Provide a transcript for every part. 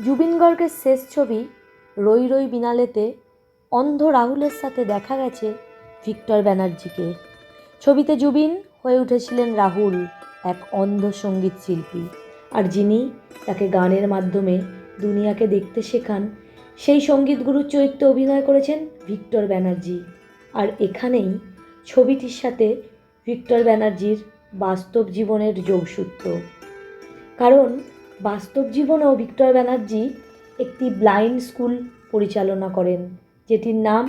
জুবিন গর্গের শেষ ছবি রই রই বিনালেতে অন্ধ রাহুলের সাথে দেখা গেছে ভিক্টর ব্যানার্জিকে। ছবিতে জুবিন হয়ে উঠেছিলেন রাহুল, এক অন্ধ সংগীত শিল্পী। আর যিনি তাকে গানের মাধ্যমে দুনিয়াকে দেখতে শেখান, সেই সঙ্গীতগুরুর চরিত্রে অভিনয় করেছেন ভিক্টর ব্যানার্জি। আর এখানেই ছবিটির সাথে ভিক্টর ব্যানার্জির বাস্তব জীবনের যোগসূত্র। কারণ বাস্তব জীবনেও ভিক্টর ব্যানার্জি একটি ব্লাইন্ড স্কুল পরিচালনা করেন, যেটির নাম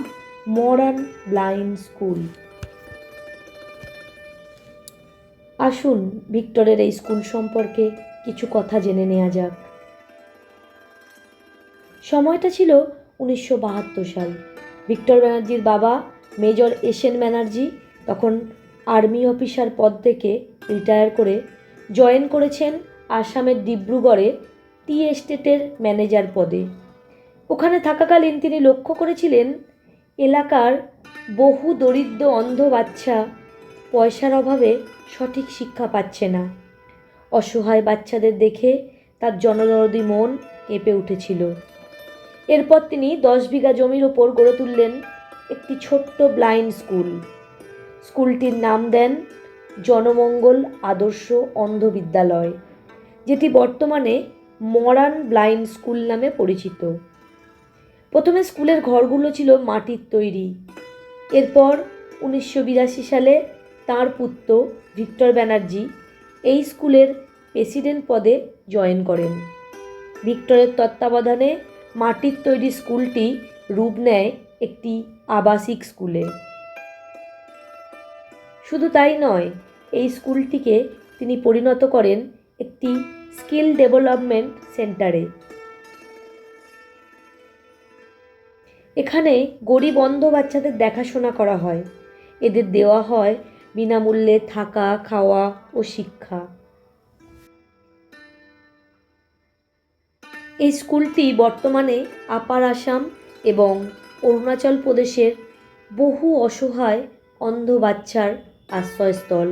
মডার্ন ব্লাইন্ড স্কুল। আসুন ভিক্টরের এই স্কুল সম্পর্কে কিছু কথা জেনে নেওয়া যাক। সময়টা ছিল উনিশশো বাহাত্তর সাল। ভিক্টর ব্যানার্জির বাবা, মেজর এসেন ব্যানার্জি, তখন আর্মি অফিসার পদ থেকে রিটায়ার করে জয়েন করেছেন আসামের ডিব্রুগড়ে টি এস্টেটের ম্যানেজার পদে। ওখানে থাকাকালীন তিনি লক্ষ্য করেছিলেন, এলাকার বহু দরিদ্র অন্ধ বাচ্চা পয়সার অভাবে সঠিক শিক্ষা পাচ্ছে না। অসহায় বাচ্চাদের দেখে তার জনদরদি মন কেঁপে উঠেছিল। এরপর তিনি দশ বিঘা জমির ওপর গড়ে তুললেন একটি ছোট্ট ব্লাইন্ড স্কুল। স্কুলটির নাম দেন জনমঙ্গল আদর্শ অন্ধ বিদ্যালয় যেটি বর্তমানে মরান ব্লাইন্ড স্কুল নামে পরিচিত। প্রথমে স্কুলের ঘরগুলো ছিল মাটির তৈরি। এরপর উনিশশো বিরাশি সালে তাঁর পুত্র ভিক্টর ব্যানার্জি এই স্কুলের প্রেসিডেন্ট পদে জয়েন করেন। ভিক্টরের তত্ত্বাবধানে মাটির তৈরি স্কুলটি রূপ নেয় একটি আবাসিক স্কুলে। শুধু তাই নয়, এই স্কুলটিকে তিনি পরিণত করেন একটি স্কিল ডেভেলপমেন্ট সেন্টারে। এখানে গরিব অন্ধ বাচ্চাদের দেখাশোনা করা হয়। এদের দেওয়া হয় বিনামূল্যে থাকা, খাওয়া ও শিক্ষা। এই স্কুলটি বর্তমানে আপার আসাম এবং অরুণাচল প্রদেশের বহু অসহায় অন্ধ বাচ্চার আশ্রয়স্থল।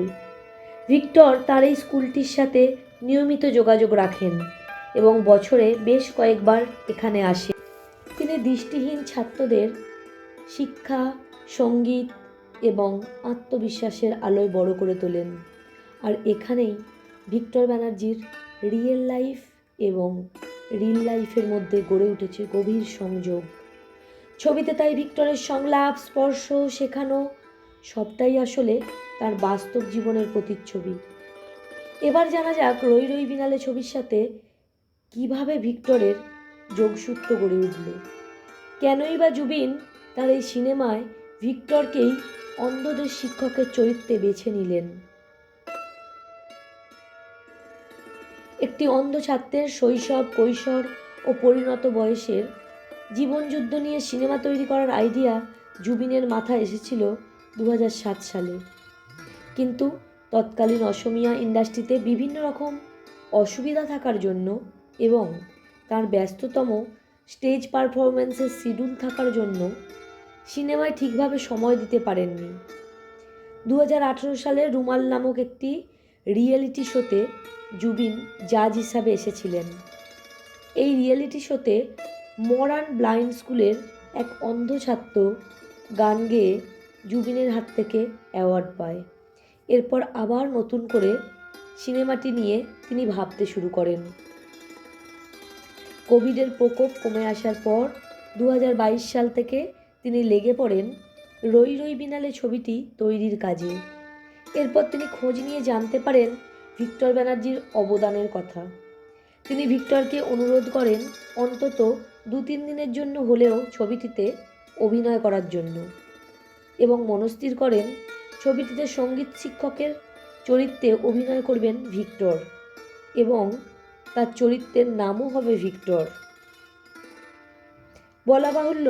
ভিক্টর তার এই স্কুলটির সাথে নিয়মিত যোগাযোগ রাখেন এবং বছরে বেশ কয়েকবার এখানে আসে। তিনি দৃষ্টিহীন ছাত্রদের শিক্ষা, সংগীত এবং আত্মবিশ্বাসের আলোয় বড় করে তোলেন। আর এখানেই ভিক্টর ব্যানার্জির রিয়েল লাইফ এবং রিল লাইফের মধ্যে গড়ে উঠেছে গভীর সংযোগ। ছবিতে তাই ভিক্টরের সংলাপ, স্পর্শ, শেখানো সবটাই আসলে তার বাস্তব জীবনের প্রতিচ্ছবি। এবার জানা যাক রই রই বিনালে ছবির সাথে কীভাবে ভিক্টরের যোগসূত্র গড়ে উঠল। কেনই বা জুবিন তার এই সিনেমায় ভিক্টরকেই অন্ধদের শিক্ষকের চরিত্রে বেছে নিলেন। একটি অন্ধ ছাত্রের শৈশব, কৈশোর ও পরিণত বয়সের জীবনযুদ্ধ নিয়ে সিনেমা তৈরি করার আইডিয়া জুবিনের মাথায় এসেছিল দু হাজার সাত সালে। কিন্তু তৎকালীন অসমিয়া ইন্ডাস্ট্রিতে বিভিন্ন রকম অসুবিধা থাকার জন্য এবং তার ব্যস্ততম স্টেজ পারফরমেন্সের শিডিউল থাকার জন্য সিনেমায় ঠিকভাবে সময় দিতে পারেননি। দু হাজার আঠেরো সালে রুমাল নামক একটি রিয়েলিটি শোতে জুবিন জাজ হিসাবে এসেছিলেন। এই রিয়েলিটি শোতে মডার্ন ব্লাইন্ড স্কুলের এক অন্ধ ছাত্র গান গেয়ে জুবিনের হাত থেকে অ্যাওয়ার্ড পায়। এরপর আবার নতুন করে সিনেমাটি নিয়ে তিনি ভাবতে শুরু করেন। কোভিডের প্রকোপ কমে আসার পর দু হাজার বাইশ সাল থেকে তিনি লেগে পড়েন রই রই বিনালে ছবিটি তৈরির কাজে। এরপর তিনি খোঁজ নিয়ে জানতে পারেন ভিক্টর ব্যানার্জির অবদানের কথা। তিনি ভিক্টরকে অনুরোধ করেন অন্তত দু তিন দিনের জন্য হলেও ছবিটিতে অভিনয় করার জন্য এবং মনস্থির করেন ছবিটিতে সংগীত শিক্ষকের চরিত্রে অভিনয় করবেন ভিক্টর এবং তার চরিত্রের নামও হবে ভিক্টর। বলা বাহুল্য,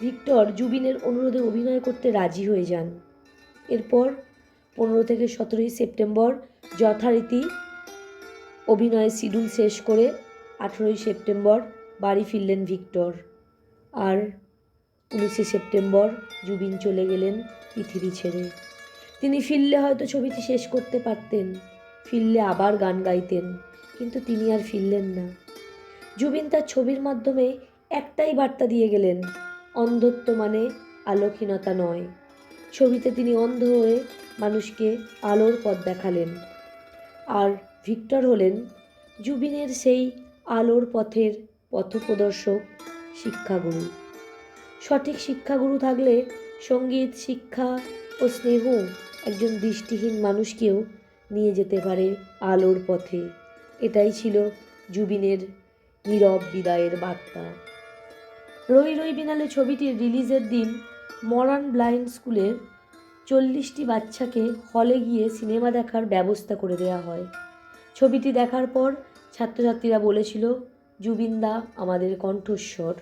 ভিক্টর জুবিনের অনুরোধে অভিনয় করতে রাজি হয়ে যান। এরপর পনেরো থেকে সতেরোই সেপ্টেম্বর যথারীতি অভিনয়ের শিডিউল শেষ করে আঠেরোই সেপ্টেম্বর বাড়ি ফিরলেন ভিক্টর। আর উনিশে সেপ্টেম্বর জুবিন চলে গেলেন পৃথিবী ছেড়ে। তিনি ফিরলে হয়তো ছবিটি শেষ করতে পারতেন, ফিরলে আবার গান গাইতেন, কিন্তু তিনি আর ফিরলেন না। জুবিন তার ছবির মাধ্যমে একটাই বার্তা দিয়ে গেলেন, অন্ধত্ব মানে আলোকহীনতা নয়। ছবিতে তিনি অন্ধ হয়ে মানুষকে আলোর পথ দেখালেন। আর ভিক্টর হলেন জুবিনের সেই আলোর পথের পথপ্রদর্শক, শিক্ষাগুরু। সঠিক শিক্ষাগুরু থাকলে সংগীত, শিক্ষা ও স্নেহ একজন দৃষ্টিহীন মানুষকেও নিয়ে যেতে পারে আলোর পথে। এটাই ছিল জুবিনের নীরব বিদায়ের বার্তা। রই রই বিনালে ছবিটির রিলিজের দিন মরান ব্লাইন্ড স্কুলের চল্লিশটি বাচ্চাকে হলে গিয়ে সিনেমা দেখার ব্যবস্থা করে দেওয়া হয়। ছবিটি দেখার পর ছাত্রছাত্রীরা বলেছিল জুবিনদা আমাদের কণ্ঠস্বর।